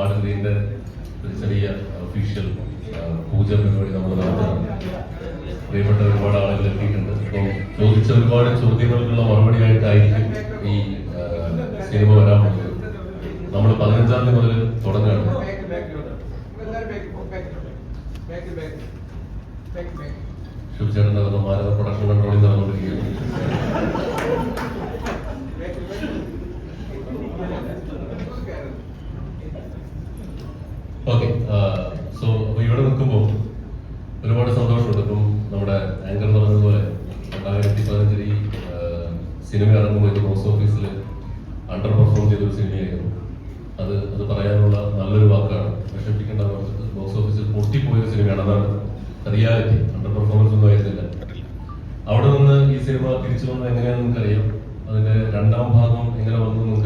ആടുന്നതിന്റെ ഒരു ചെറിയ ഒഫീഷ്യൽ പൂജ പരിപാടി നമ്മൾ നടത്തുന്നുണ്ട്. പ്രിയപ്പെട്ട ഒരുപാട് ആളുകൾ എത്തിയിട്ടുണ്ട്. അപ്പോൾ ചോദിച്ച ഒരുപാട് ചോദ്യങ്ങൾക്കുള്ള മറുപടി മറുപടിയായിട്ടായിരിക്കും ഈ സിനിമ വരാൻ പോകുന്നത്. നമ്മൾ പതിനഞ്ചാം തീയതി മുതൽ തുടങ്ങുകയാണ്. ശുഭചേട്ടൻ നടന്ന മാനവ പ്രൊഡക്ഷൻ കൺട്രോളിൽ നടന്നുകൊണ്ടിരിക്കുകയാണ്. ഓക്കെ സോ അപ്പോൾ ഇവിടെ നിൽക്കുമ്പോൾ ഒരുപാട് സന്തോഷമുണ്ട്. ഇപ്പം നമ്മുടെ ആങ്കർ പറഞ്ഞതുപോലെ രണ്ടായിരത്തി പതിനഞ്ചിൽ ഈ സിനിമ ഇറങ്ങുമ്പോൾ ഇത് ബോക്സ് ഓഫീസിൽ അണ്ടർ പെർഫോം ചെയ്തൊരു സിനിമയായിരുന്നു അത് അത് പറയാനുള്ള നല്ലൊരു വാക്കാണ്. വിഷമിപ്പിക്കേണ്ട ബോക്സ് ഓഫീസിൽ പൊട്ടിപ്പോയ ഒരു സിനിമയാണ് അതാണ് റിയാലിറ്റി അണ്ടർ പെർഫോമൻസ് ഒന്നും ആയിരുന്നില്ല. അവിടെ നിന്ന് ഈ സിനിമ തിരിച്ചു വന്നത് എങ്ങനെയാണെന്ന് നിങ്ങൾക്കറിയാം. അതിന്റെ രണ്ടാം ഭാഗം എങ്ങനെ വന്നു എന്ന്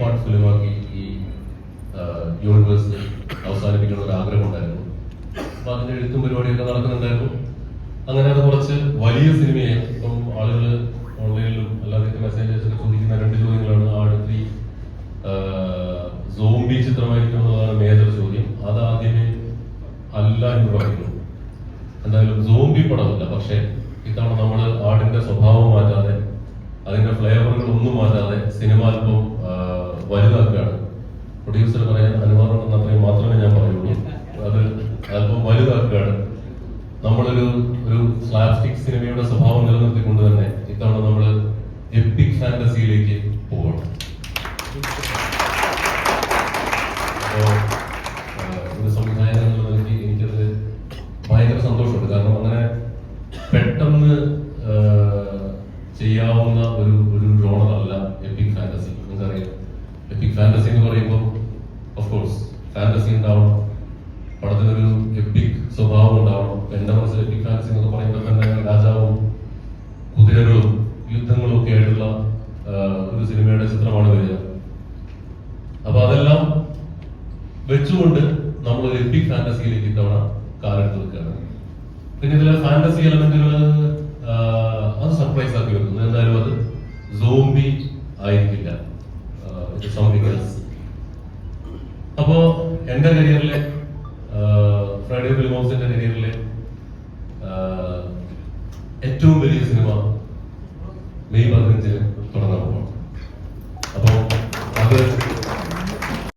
പാർട്ട് ഫിലിമാക്കി ഈ യൂണിവേഴ്സ് അവസാനിപ്പിക്കണം ഒരു ആഗ്രഹം ഉണ്ടായിരുന്നു അപ്പൊ അതിന്റെ എഴുത്തും പരിപാടിയൊക്കെ നടക്കുന്നുണ്ടായിരുന്നു. അങ്ങനെ അത് കുറച്ച് വലിയ സിനിമയായി ഇപ്പം ആളുകൾ ഓൺലൈനിലും അല്ലാതെ മെസ്സേജ് അയച്ചൊക്കെ ചോദിക്കുന്ന രണ്ട് ചോദ്യങ്ങളാണ്. ആടുത്തി സോംബി ചിത്രമായിരിക്കും എന്നുള്ളതാണ് മേജർ ചോദ്യം. അത് ആദ്യമേ അല്ല എന്ന് പറയുന്നു. എന്തായാലും സോംബി പടമല്ല. പക്ഷേ ഇത്തവണ നമ്മൾ ആടിന്റെ സ്വഭാവം മാറ്റാതെ അതിന്റെ ഫ്ലേവറുകൾ ഒന്നും മാറ്റാതെ സിനിമ അല്പം പ്രൊഡ്യൂസർ പറയാൻ അനുവാദം അത്രയും മാത്രമേ ഞാൻ പറയുള്ളൂ. അത് അല്പം വലുതാക്കുകയാണ്. നമ്മളൊരു ഒരു സ്ലാപ്സ്റ്റിക് സിനിമയുടെ സ്വഭാവം നിലനിർത്തിക്കൊണ്ട് തന്നെ ഇത്തവണ നമ്മൾ എപ്പിക് ഫാന്റസിയിലേക്ക് പോകണം ഒരു സംവിധായകൻ എന്നുള്ള എനിക്കത് ഭയങ്കര സന്തോഷമുണ്ട്. കാരണം അങ്ങനെ പെട്ടെന്ന് ചെയ്യാവുന്ന ഒരു ഒരു ജോണറല്ല എപ്പിക് ഫാന്റസി നിങ്ങൾക്കറിയാം. എപ്പിക് ഫാന്റസി എന്ന് പറയുമ്പോൾ കോഴ്സ് ഫാന്റസി ഉണ്ടാവണം. പടത്തിനൊരു എപ്പിക് സ്വഭാവം ഉണ്ടാവണം. എന്റെ മനസ്സിൽ എപ്പിക് ഫാൻസി എന്ന് പറയുമ്പോൾ തന്നെ രാജാവും കുതിരകളും യുദ്ധങ്ങളും ഒക്കെ ആയിട്ടുള്ള ഒരു സിനിമയുടെ ചിത്രമാണ് വരിക. അപ്പൊ അതെല്ലാം വെച്ചുകൊണ്ട് നമ്മൾ ഒരു എപ്പിക് ഫാന്റസിയിലേക്ക് ഇത്തവണ കാലെടുത്ത് വെക്കുകയാണ്. പിന്നെ ഇതിലെ ഫാന്റസി എലമെന്റുകൾ അത് സർപ്രൈസ് എന്റെ കരിയറിലെ ഫ്രൈഡേ ഫിലിമോസിന്റെ കരിയറിലെ ഏറ്റവും വലിയ സിനിമ മെയ് പതിനഞ്ചിന് തുടങ്ങാൻ